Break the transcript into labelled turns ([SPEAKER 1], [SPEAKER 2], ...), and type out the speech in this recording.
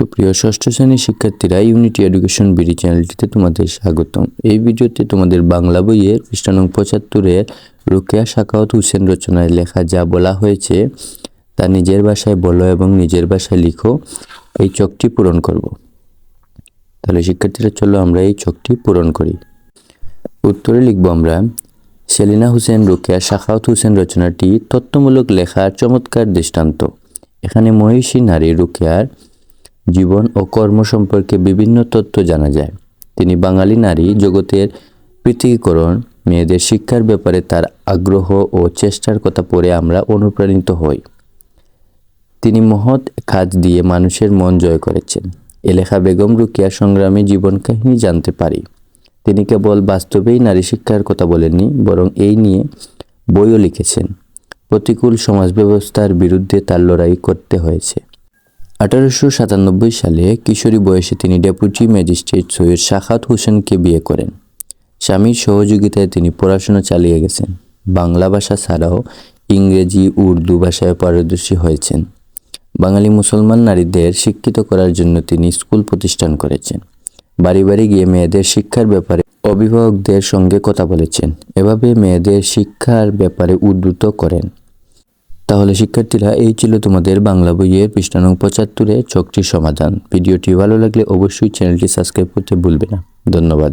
[SPEAKER 1] সুপ্রিয় ষষ্ঠ শ্রেণির শিক্ষার্থীরা ইউনিটি এডুকেশন বিডি চ্যানেলটিতে তোমাদের স্বাগতম। এই ভিডিওতে তোমাদের বাংলা বইয়ের পৃষ্ঠা নং পঁচাত্তরের রুকেয়া শাকাওয়াত হোসেন রচনায় লেখা যা বলা হয়েছে, তা নিজের ভাষায় বলো এবং নিজের ভাষায় লিখো, এই চকটি পূরণ করব। তাহলে শিক্ষার্থীরা, চলো আমরা এই চকটি পূরণ করি। উত্তরে লিখব আমরা, সেলিনা হোসেন রোকেয়া শাখাওয়াত হোসেন রচনাটি তত্ত্বমূলক লেখার চমৎকার দৃষ্টান্ত। এখানে মহিষী নারী রুকেয়ার জীবন ও কর্ম সম্পর্কে বিভিন্ন তথ্য জানা যায়। তিনি বাঙালি নারী জগতের পৃথকীকরণ, মেয়েদের শিক্ষার ব্যাপারে তার আগ্রহ ও চেষ্টার কথা পড়ে আমরা অনুপ্রাণিত হই। তিনি মহৎ কাজ দিয়ে মানুষের মন জয় করেছেন। এ লেখা বেগম রুকিয়ার সংগ্রামী জীবন কাহিনী জানতে পারি। তিনি কেবল বাস্তবেই নারী শিক্ষার কথা বলেননি, বরং এই নিয়ে বইও লিখেছেন। প্রতিকূল সমাজ ব্যবস্থার বিরুদ্ধে তার লড়াই করতে হয়েছে। আঠারোশো সাতানব্বই সালে কিশোরী বয়সে তিনি ডেপুটি ম্যাজিস্ট্রেট সৈয়দ শাখাত হোসেনকে বিয়ে করেন। স্বামীর সহযোগিতায় তিনি পড়াশোনা চালিয়ে গেছেন। বাংলা ভাষা ছাড়াও ইংরেজি, উর্দু ভাষায় পারদর্শী হয়েছেন। বাঙালি মুসলমান নারীদের শিক্ষিত করার জন্য তিনি স্কুল প্রতিষ্ঠান করেছেন। বাড়ি বাড়ি গিয়ে মেয়েদের শিক্ষার ব্যাপারে অভিভাবকদের সঙ্গে কথা বলেছেন। এভাবে মেয়েদের শিক্ষার ব্যাপারে উদ্বুদ্ধ করেন। তাহলে শিক্ষার্থীরা এই ছিল তোমাদের বাংলা বইয়ের পৃষ্ঠা নং পঁচাত্তরে চকটির সমাধান। ভিডিওটি ভালো লাগলে অবশ্যই চ্যানেলটি সাবস্ক্রাইব করতে ভুলবে না। ধন্যবাদ।